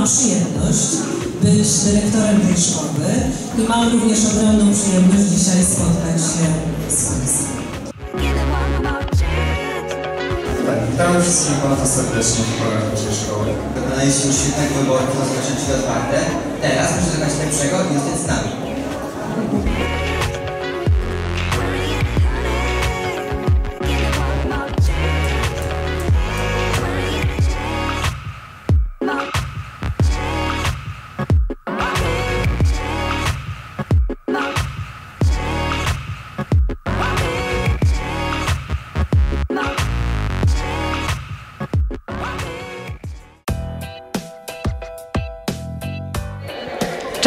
mam przyjemność być dyrektorem tej szkoły i mam również ogromną przyjemność dzisiaj spotkać się z Państwem. Tak, witamy wszystkich bardzo serdecznie w programie naszej szkoły. Dokonaliśmy świetnego wyboru, drzwi otwarte. Teraz proszę dokonać lepszego i zostać z nami.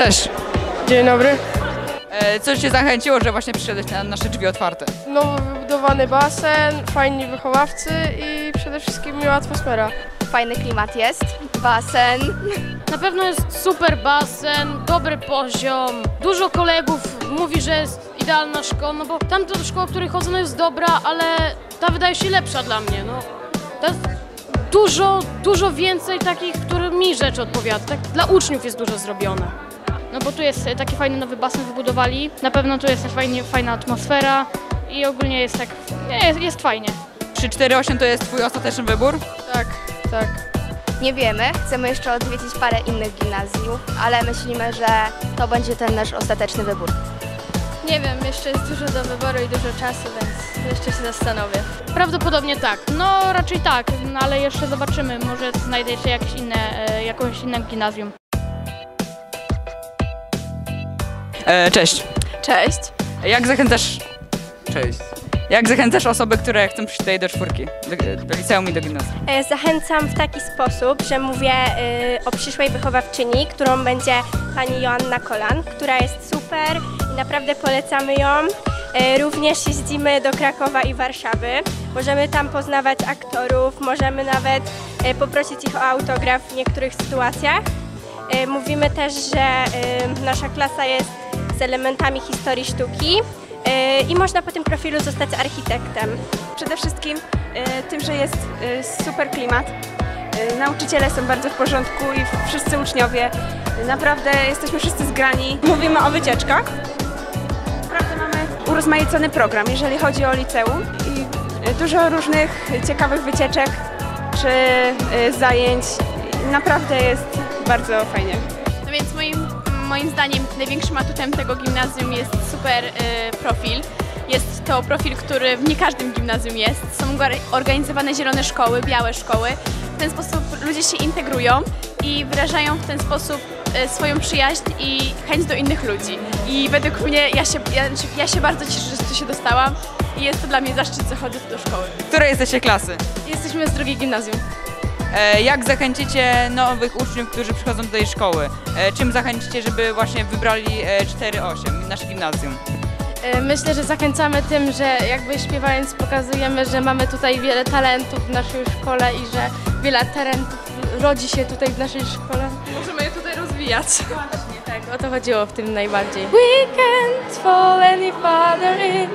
Cześć. Dzień dobry. E, Co Cię zachęciło, że właśnie przyszedłeś na nasze drzwi otwarte? Nowo wybudowany basen, fajni wychowawcy i przede wszystkim miła atmosfera. Fajny klimat jest, basen. Na pewno jest super basen, dobry poziom. Dużo kolegów mówi, że jest idealna szkoła, no bo tamta szkoła, w której chodzę, no jest dobra, ale ta wydaje się lepsza dla mnie. No. To jest dużo, dużo więcej takich, które mi rzeczy odpowiada. Tak, dla uczniów jest dużo zrobione. No bo tu jest e, taki fajny nowy basen wybudowali. Na pewno tu jest też fajnie, fajna atmosfera i ogólnie jest tak, nie, jest, jest fajnie. Czy 4-8 to jest Twój ostateczny wybór? Tak, tak. Nie wiemy, chcemy jeszcze odwiedzić parę innych gimnazjów, ale myślimy, że to będzie ten nasz ostateczny wybór. Nie wiem, jeszcze jest dużo do wyboru i dużo czasu, więc jeszcze się zastanowię. Prawdopodobnie tak. No raczej tak, no, ale jeszcze zobaczymy. Może znajdzie się jakieś inne, e, jakąś inne gimnazjum. E, cześć. Cześć. Jak zachęcasz... Cześć. Jak zachęcasz osoby, które chcą przyjść tutaj do czwórki, do, do liceum i do gimnazjum? E, Zachęcam w taki sposób, że mówię y, o przyszłej wychowawczyni, którą będzie pani Joanna Kolan, która jest super i naprawdę polecamy ją. E, Również jeździmy do Krakowa i Warszawy. Możemy tam poznawać aktorów, możemy nawet e, poprosić ich o autograf w niektórych sytuacjach. Mówimy też, że y, nasza klasa jest elementami historii sztuki e, i można po tym profilu zostać architektem. Przede wszystkim e, tym, że jest e, super klimat. Nauczyciele są bardzo w porządku i wszyscy uczniowie. Naprawdę jesteśmy wszyscy zgrani. Mówimy o wycieczkach. Naprawdę mamy urozmaicony program, jeżeli chodzi o liceum i dużo różnych ciekawych wycieczek czy zajęć. Naprawdę jest bardzo fajnie. No więc moim, moim zdaniem największym atutem tego gimnazjum jest super y, profil. Jest to profil, który w nie każdym gimnazjum jest. Są organizowane zielone szkoły, białe szkoły. W ten sposób ludzie się integrują i wyrażają w ten sposób y, swoją przyjaźń i chęć do innych ludzi. I według mnie ja się, ja, ja się bardzo cieszę, że tu się dostałam i jest to dla mnie zaszczyt, że chodzę do szkoły. Której jesteście klasy? Jesteśmy z drugiej gimnazjum. E, jak zachęcicie nowych uczniów, którzy przychodzą do tej szkoły? E, czym zachęcicie, żeby właśnie wybrali e, 4-8, nasze gimnazjum? E, Myślę, że zachęcamy tym, że jakby śpiewając pokazujemy, że mamy tutaj wiele talentów w naszej szkole i że wiele talentów rodzi się tutaj w naszej szkole. Możemy je tutaj rozwijać. Właśnie tak, o to chodziło w tym najbardziej. We can't fall any farther in,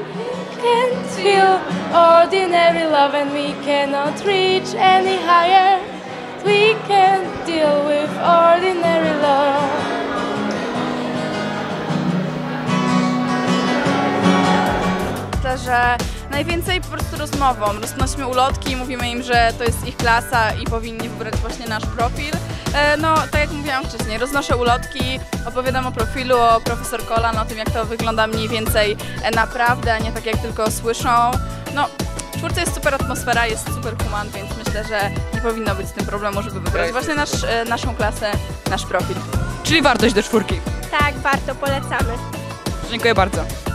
can't feel ordinary love and we cannot reach any higher. We can't deal with ordinary love. Myślę, że najwięcej po prostu rozmową. Roznosimy ulotki, mówimy im, że to jest ich klasa i powinni wybrać właśnie nasz profil. E, No, tak jak mówiłam wcześniej, roznoszę ulotki, opowiadam o profilu, o profesor Kolan, o tym jak to wygląda mniej więcej e, naprawdę, a nie tak jak tylko słyszą. No, czwórce jest super atmosfera, jest super human, więc myślę, że nie powinno być z tym problemu, żeby wybrać właśnie nasz, e, naszą klasę, nasz profil. Czyli wartość do czwórki. Tak, warto, polecamy. Dziękuję bardzo.